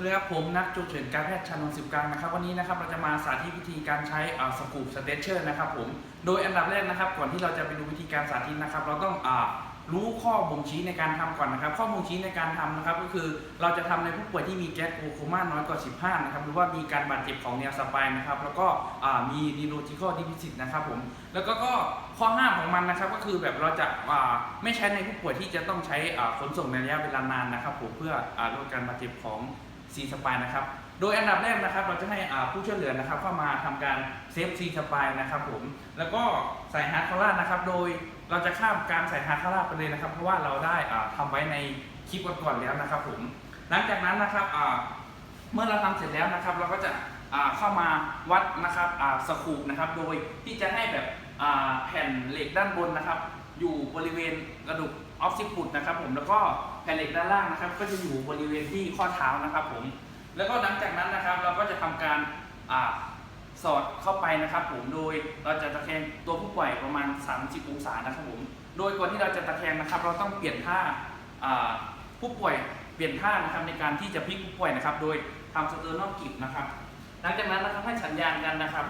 วัสดีครับผมนักจูเฉินการแพทย์ชานนสิบกลางนะครับวันนี้นะครับเราจะมาสาธิตวิธีการใช้สกูปสเตเชอร์นะครับผมโดยอันดับแรกนะครับก่อนที่เราจะไปดูวิธีการสาธิตนะครับ เราต้องอรู้ข้อบ่งชี้ในการทำก่อนนะครับ ข้อบ่งชี้ในการทำนะครับก็คือเราจะทำในผู้ป่วยที่มีแก๊สโกโคม่าน้อยกว่า 15 นะครับหรือว่ามีการบาดเจ็บของแนวสปายนะครับแล้วก็มี neurological deficit นะครับผมแล้วก็ข้อห้ามของมันนะครับก็คือแบบเราจะาไม่ใช้ในผู้ป่วยที่จะต้องใช้ขนส่งในระยะเวลานานนะครับผมเพื่ออลดการบาดเจ็บของ ซีสปายนะครับ โดยอันดับแรกนะครับ เราจะให้ผู้ช่วยเหลือนะครับ เข้ามาทำการเซฟซีสปายนะครับผม แล้วก็ใส่ฮาร์ดคอล่านะครับ โดยเราจะข้ามการใส่ฮาร์ดคอล่าไปเลยนะครับ เพราะว่าเราได้อ่าทำไว้ในคลิปก่อนๆแล้วนะครับผม หลังจากนั้นนะครับเมื่อเราทำเสร็จแล้วนะครับ เราก็จะเข้ามาวัดนะครับสกูปนะครับ โดยที่จะให้แบบแผ่นเหล็กด้านบนนะครับ อยู่บริเวณกระดูกออฟซิปุตนะครับผมแล้วก็แผ่นเหล็กด้านล่างนะครับ ก็จะอยู่บริเวณที่ข้อเท้านะครับผมแล้วก็หลังจากนั้นนะครับ เราก็จะทำการอสอดเข้าไปนะครับ ผมโดยเราจะตะแคงตัวผู้ป่วยประมาณ 30 องศานะครับผมโดยก่อนที่เราจะตะแคงนะครับ เราต้องเปลี่ยนท่าอ่าผู้ป่วยเปลี่ยนท่านะครับในการที่จะพลิกผู้ป่วยนะครับ โดยทำสเตอร์นอลกิบนะครับ หลังจากนั้นนะครับให้สัญญาณกันนะครับ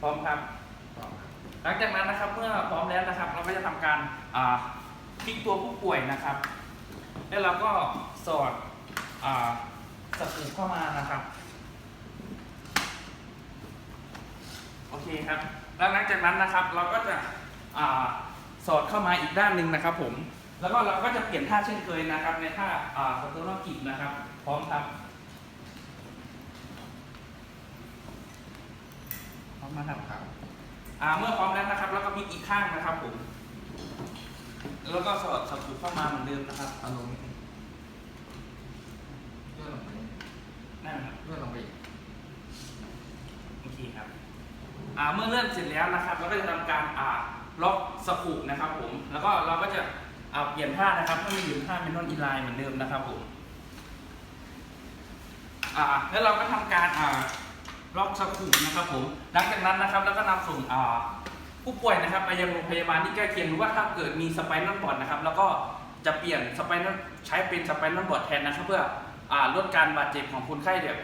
พร้อมครับ หลังจากนั้นนะครับเมื่อพร้อมแล้วนะครับ เราก็จะทำการพลิกตัวผู้ป่วยนะครับ แล้วเราก็สอดอสกูเข้ามานะครับ โอเคครับ แล้วหลังจากนั้นนะครับเราก็จะอสอดเข้ามาอีกด้านหนึ่งนะครับผม แล้วก็เราก็จะเปลี่ยนท่าเช่นเคยนะครับ ในท่าสเตอร์นอลกิบนะครับ พร้อมครับ พร้อมนะครับครับ เมื่อพร้อมแล้วนะครับ แล้วก็พลิกอีกข้างนะครับผม แล้วก็สอดสกูเข้ามาเหมือนเดิมนะครับเอารมณ์เลื่อนลงไปนั่นครับเลื่อนลงไปอีกโอเคครับอ่าเมื่อเลื่อนเสร็จแล้วนะครับ เราก็จะทำการอ่าล็อกสกูนะครับ ผม แล้วก็เราก็จะอ่าเปลี่ยนท่านะครับให้มันอยู่ท่าเมนนอนอีไลน์เหมือนเดิมนะครับผมอ่าแล้วเราก็ทำการ อ่าล็อกสกูนะครับผมหลังจากนั้นนะครับแล้วก็นำส่งผู้ป่วยนะครับไปยังโรงพยาบาลที่ใกล้เคียงหรือว่าถ้าเกิดมีสไปนอลบอร์ดนะครับ แล้วก็จะเปลี่ยนสไปนอลใช้เป็นสไปนอลบอร์ดแทนนะครับ เพื่ออลดการบาดเจ็บของคนไข้แบบ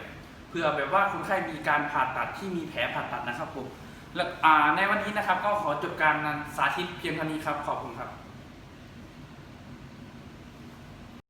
เพื่อแบบว่าคนไข้มีการผ่าตัดที่มีแผลผ่าตัดนะครับผมและในวันนี้นะครับก็ขอจบการสาธิตเพียงเท่านี้ครับขอบคุณครับ